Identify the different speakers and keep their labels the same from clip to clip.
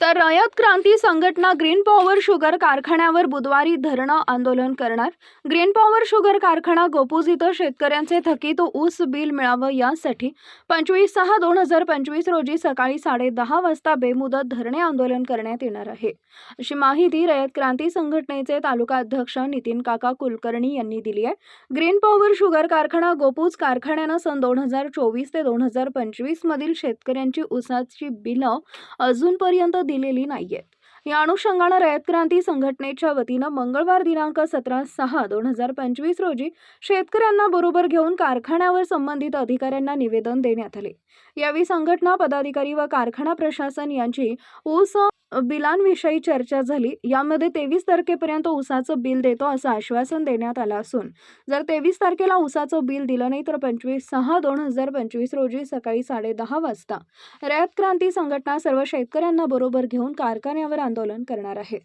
Speaker 1: तर रयत क्रांती संघटना green power sugar कारखान्यावर बुधवारी धरणं आंदोलन करणार. ग्रीन पॉवर शुगर कारखाना गोपूज इथं शेतकऱ्यांचे थकीत ऊस बिल मिळावं यासाठी पंचवीस सहा दोन हजार पंचवीस रोजी सकाळी साडेदहा वाजता बेमुदत धरणे आंदोलन करण्यात येणार आहे. अशी माहिती रयत क्रांती संघटनेचे तालुका अध्यक्ष नितीन काका कुलकर्णी यांनी दिली आहे. ग्रीन पॉवर शुगर कारखाना गोपूज कारखान्यानं सन दोन हजार चोवीस ते दोन हजार पंचवीस मधील शेतकऱ्यांची ऊसाची बिलं अजूनपर्यंत दिलेली नाहीयेत. या अनुषंगानं रयत क्रांती संघटनेच्या वतीनं मंगळवार दिनांक सतरा सहा दोन हजार पंचवीस रोजी शेतकऱ्यांना बरोबर घेऊन कारखान्यावर संबंधित अधिकाऱ्यांना निवेदन देण्यात आले. यावेळी संघटना पदाधिकारी व कारखाना प्रशासन यांची ऊस बिलांविषयी चर्चा झाली. यामध्ये तेवीस तारखेपर्यंत ऊसाचं बिल देतो असं आश्वासन देण्यात आलं असून जर तेवीस तारखेला ऊसाचं बिल दिलं नाही तर पंचवीस सहा दोन हजार पंचवीस रोजी सकाळी साडेदहा वाजता रयत क्रांती संघटना सर्व शेतकऱ्यांना बरोबर घेऊन कारखान्यावर आंदोलन करणार आहे.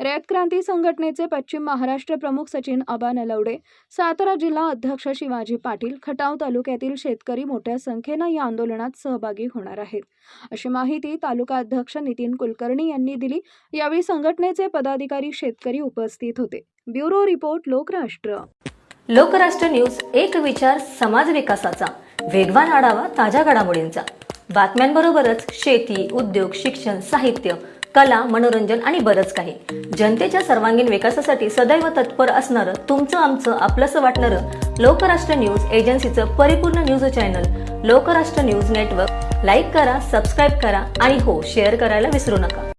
Speaker 1: रयत क्रांती संघटनेचे पश्चिम महाराष्ट्र प्रमुख सचिन अबा नलवडे सातारा जिल्हा अध्यक्ष शिवाजी पाटील खटाव तालुक्यातील शेतकरी मोठ्या संख्येनं या आंदोलनात सहभागी होणार आहेत. अशी माहिती तालुका अध्यक्ष नितीन कुलकर्णी यांनी दिली. यावेळी संघटनेचे पदाधिकारी शेतकरी उपस्थित होते. Bureau report Lokrashtra.
Speaker 2: Lokrashtra news एक विचार समाज विकासाचा. वेगवान आढावा ताज्या घडामोडींचा. बातम्यांबरोबरच शेती उद्योग शिक्षण साहित्य कला मनोरंजन आणि बरंच काही. जनतेच्या सर्वांगीण विकासासाठी सदैव तत्पर असणारं तुमचं आमचं आपलंसं वाटणारं लोकराष्ट्र न्यूज एजन्सीचं परिपूर्ण news channel Lokrashtra news network. Like करा सबस्क्राईब करा आणि हो शेअर करायला विसरू नका.